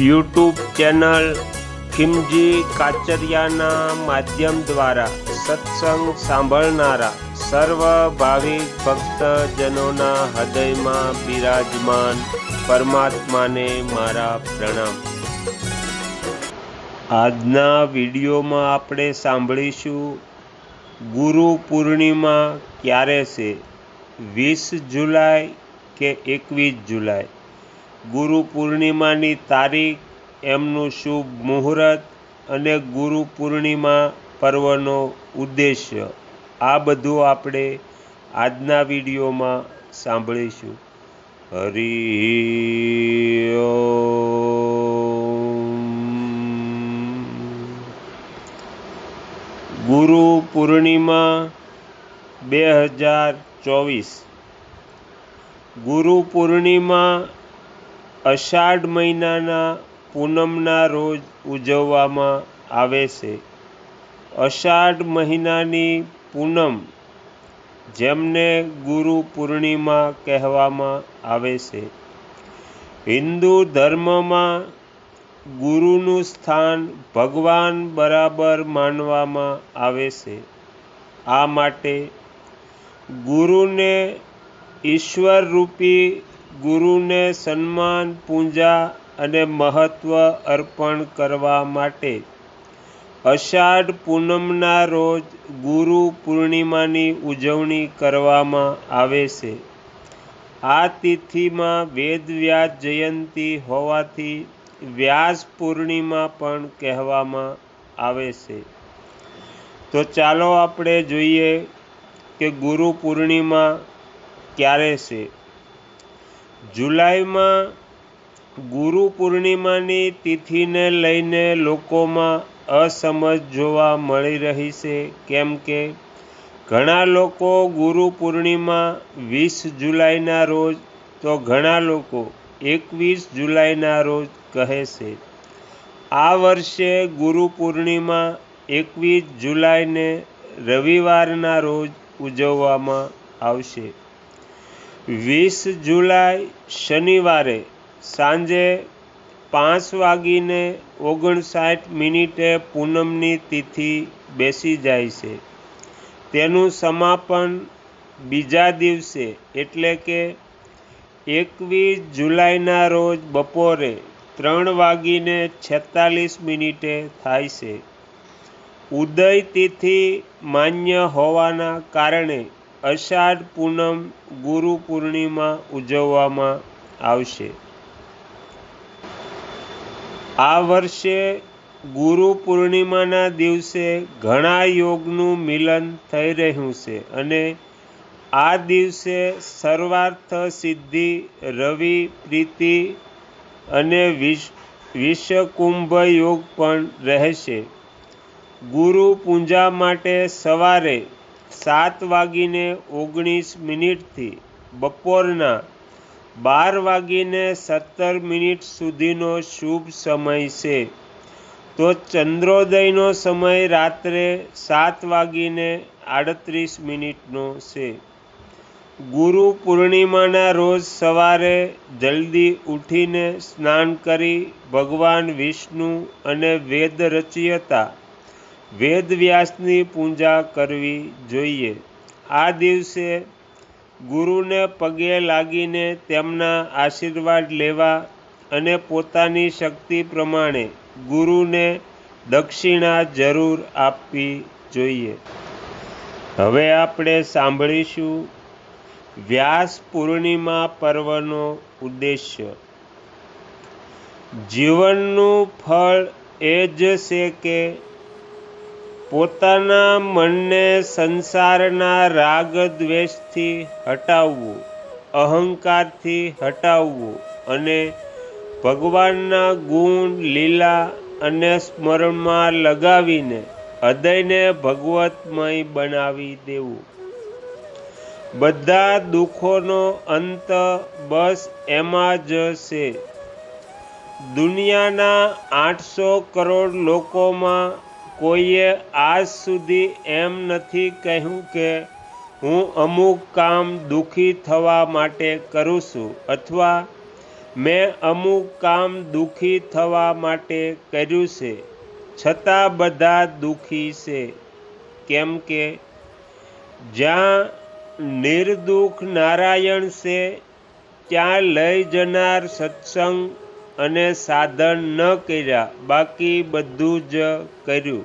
YouTube channel ખિમજી કાચરિયાના માધ્યમ દ્વારા સત્સંગ સાંભળનારા સર્વ ભાવિક ભક્તજનોના હૃદયમાં બિરાજમાન પરમાત્માને મારા પ્રણામ. આજના વિડીયોમાં આપણે સાંભળીશું ગુરુ પૂર્ણિમા ક્યારે છે? વીસ જુલાઈ કે એકવીસ જુલાઈ? ગુરુ પૂર્ણિમાની તારીખ, એમનું શુભ મુહૂર્ત અને ગુરુ પૂર્ણિમા પર્વનો ઉદ્દેશ્ય. આ બધું આપણે આજના વિડીયોમાં સાંભળીશું. હરિ ગુરુ પૂર્ણિમા બે હજાર ચોવીસ. ગુરુ પૂર્ણિમા અષાઢ મહિનાના પૂનમના રોજ ઉજવવામાં આવે છે. અષાઢ મહિનાની પૂનમ જેમને ગુરુ પૂર્ણિમા કહેવામાં આવે છે. હિન્દુ ધર્મમાં ગુરુનું સ્થાન ભગવાન બરાબર માનવામાં આવે છે. આ માટે ગુરુને ઈશ્વર રૂપી ગુરુને સન્માન, પૂજા અને મહત્ત્વ અર્પણ કરવા માટે અષાઢ પૂનમના રોજ ગુરુ પૂર્ણિમાની ઉજવણી કરવામાં આવે છે. આ તિથિમાં વેદવ્યાસ જયંતી હોવાથી વ્યાસ પૂર્ણિમા પણ કહેવામાં આવે છે. તો ચાલો આપણે જોઈએ કે ગુરુ પૂર્ણિમા ક્યારે છે. જુલાઈમાં ગુરુ પૂર્ણિમાની તિથિને લઈને લોકોમાં અસમજ જોવા મળી રહી છે. કેમ કે ઘણા લોકો ગુરુ પૂર્ણિમા વીસ જુલાઈના રોજ, તો ઘણા લોકો એકવીસ જુલાઈના રોજ કહે છે. આ વર્ષે ગુરુ પૂર્ણિમા એકવીસ જુલાઈને રવિવારના રોજ ઉજવવામાં આવશે. વીસ જુલાઈ શનિવારે સાંજે પાંચ વાગીને ઓગણસાઠ મિનિટે પૂનમની તિથિ બેસી જાય છે. તેનું સમાપન બીજા દિવસે એટલે કે એકવીસ જુલાઈના રોજ બપોરે ત્રણ વાગીને છેતાલીસ મિનિટે થાય છે. ઉદય તિથિ માન્ય હોવાના કારણે અષાઢ પૂનમ ગુરુ પૂર્ણિમા ઉજવવામાં આવશે. આ વર્ષે ગુરુ પૂર્ણિમાના દિવસે ઘણા યોગનું મિલન થઈ રહ્યું છે અને આ દિવસે સર્વાર્થ સિદ્ધિ, રવિ, પ્રીતિ અને વિશ વિશ્વકુંભ યોગ પણ રહેશે. ગુરુ પૂજા માટે સવારે સાત વાગીને ઓગણીસ મિનિટથી બપોરના બાર વાગીને સત્તર મિનિટ સુધીનો શુભ સમય છે. તો ચંદ્રોદયનો સમય રાત્રે સાત વાગીને આડત્રીસ મિનિટનો છે. ગુરુ પૂર્ણિમાના રોજ સવારે જલ્દી ઉઠીને સ્નાન કરી ભગવાન વિષ્ણુ અને વેદ રચયતા વેદવ્યાસની પૂજા કરવી જોઈએ. આ દિવસે ગુરુને પગે લાગીને તેમના આશીર્વાદ લેવા અને પોતાની શક્તિ પ્રમાણે ગુરુને દક્ષિણા જરૂર આપવી જોઈએ. હવે આપણે સાંભળીશું વ્યાસ પૂર્ણિમા પર્વનો ઉદ્દેશ્ય. જીવનનું ફળ એ જ છે કે પોતાના મનને સંસારના રાગ દ્વેષથી હટાવવું, અહંકારથી હટાવવું અને ભગવાનના ગુણ, લીલા અને સ્મરણમાં લગાવીને હૃદયને ભગવતમય બનાવી દેવું. બધા દુઃખોનો અંત બસ એમાં જ છે. દુનિયાના આઠસો કરોડ લોકોમાં કોઈએ આજ સુધી એમ નથી કહ્યું કે હું અમુક કામ દુઃખી થવા માટે કરું છું અથવા મેં અમુક કામ દુઃખી થવા માટે કર્યું છે. છતાં બધા દુઃખી છે. કેમ કે જ્યાં નિર્દુઃખ નારાયણ છે, ત્યાં લઈ જનાર સત્સંગ અને સાધન ન કર્યા, બાકી બધું જ કર્યું.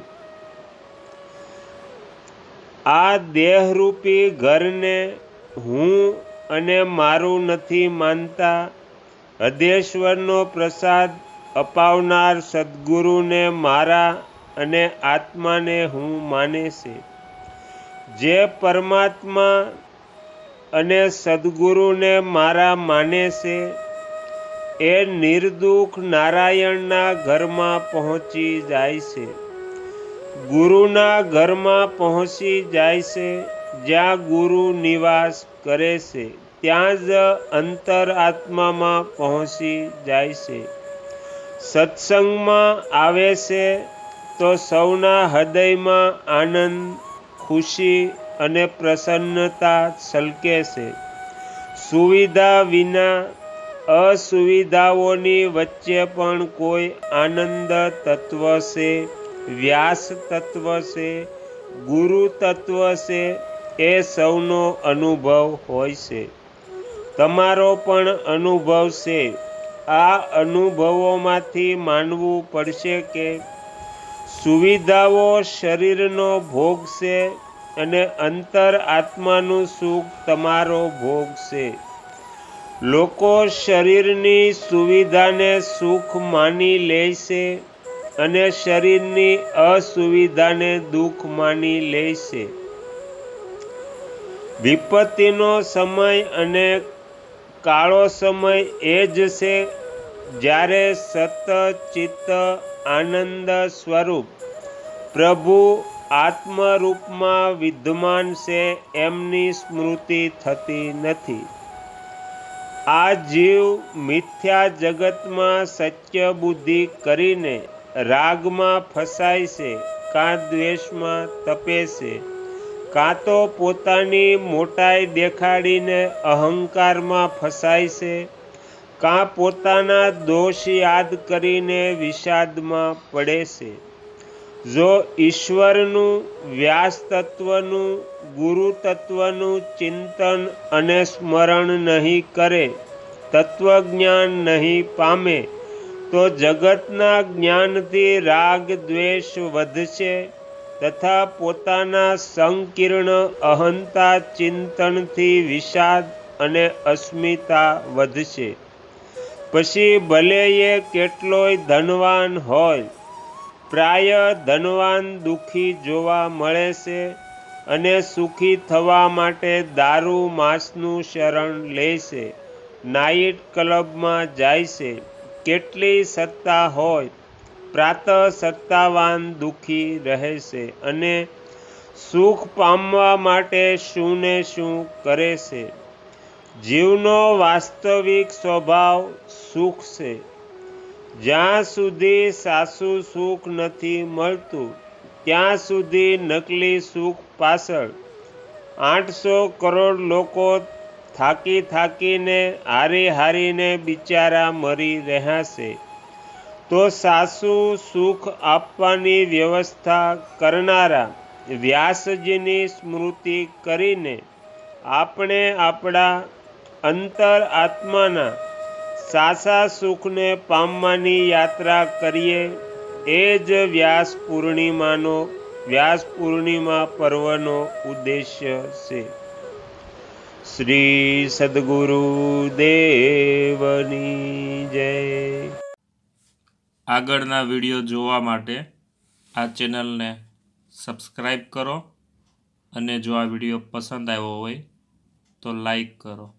આ દેહરૂપી ઘરને હું અને મારું નથી માનતા. હદેશ્વરનો પ્રસાદ અપાવનાર સદગુરુને મારા અને આત્માને હું માને છે. જે પરમાત્મા અને સદગુરુને મારા માને છે એ નિર્દુખ નારાયણના ઘરમાં પહોંચી જાય છે. ગુરુના ઘરમાં પહોંચી જાય છે, જ્યાં ગુરુ નિવાસ કરે છે, ત્યાં જ અંતર આત્મામાં પહોંચી જાય છે. સત્સંગમાં આવે છે તો સૌના હૃદયમાં આનંદ, ખુશી અને પ્રસન્નતા છલકે છે. સુવિધા વિના અસુવિધાઓની વચ્ચે પણ કોઈ આનંદ તત્વ છે, વ્યાસ તત્વ છે, ગુરુ તત્વ છે, એ સૌનો અનુભવ હોય છે. તમારો પણ અનુભવ છે. આ અનુભવોમાંથી માનવું પડશે કે સુવિધાઓ શરીરનો ભોગ છે અને અંતર આત્માનું સુખ તમારો ભોગ છે. લોકો શરીરની સુવિધાને સુખ માની લે છે અને શરીરની અસુવિધાને દુઃખ માની લે છે. વિપત્તિનો સમય અને કાળો સમય એ જ છે જ્યારે સત ચિત્ત આનંદ સ્વરૂપ પ્રભુ આત્મરૂપમાં વિદ્યમાન છે, એમની સ્મૃતિ થતી નથી. આ જીવ મિથ્યા જગતમાં સત્ય બુદ્ધિ કરીને રાગમાં ફસાય છે, કાં દ્વેષમાં તપે છે, કાં તો પોતાની મોટાઈ દેખાડીને અહંકારમાં ફસાય છે, કાં પોતાના દોષ યાદ કરીને વિષાદમાં પડે છે. જો ઈશ્વરનું વ્યાસ તત્વનું ગુરુ તત્વનું ચિંતન અને સ્મરણ નહીં કરે, તત્વજ્ઞાન નહીં પામે, તો જગતના જ્ઞાનથી રાગ દ્વેષ વધશે તથા પોતાના સંકીર્ણ અહંતા ચિંતનથી વિષાદ અને અસ્મિતા વધશે. પછી ભલે એ કેટલોય ધનવાન હોય પ્રાય ધનવાન દુઃખી જોવા મળે છે અને સુખી થવા માટે દારૂ માંસનું શરણ લે છે. નાઇટ ક્લબમાં જાય છે. કેટલી સત્તા હોય? પ્રાત સત્તાવાન દુઃખી રહે છે અને સુખ પામવા માટે શું ને શું કરે છે. જીવનો વાસ્તવિક સ્વભાવ સુખ છે. જ્યાં સુધી સાસુ સુખ નથી મળતું, ત્યાં સુધી નકલી સુખ પાછળ. આઠસો કરોડ લોકો થાકી થાકીને હારી હારીને બિચારા મરી રહ્યા છે. તો સાસુ સુખ આપવાની વ્યવસ્થા કરનારા વ્યાસજીની સ્મૃતિ કરીને આપણે આપણા અંતર આત્માના સાસા સુખને પામવાની યાત્રા કરીએ, એ જ વ્યાસ પૂર્ણિમાનો, વ્યાસ પૂર્ણિમા પર્વનો ઉદ્દેશ્ય છે. શ્રી સદગુરુ દેવની જય. આગળના વીડિયો જોવા માટે આ ચેનલને સબસ્ક્રાઈબ કરો અને જો આ વીડિયો પસંદ આવ્યો હોય તો લાઈક કરો.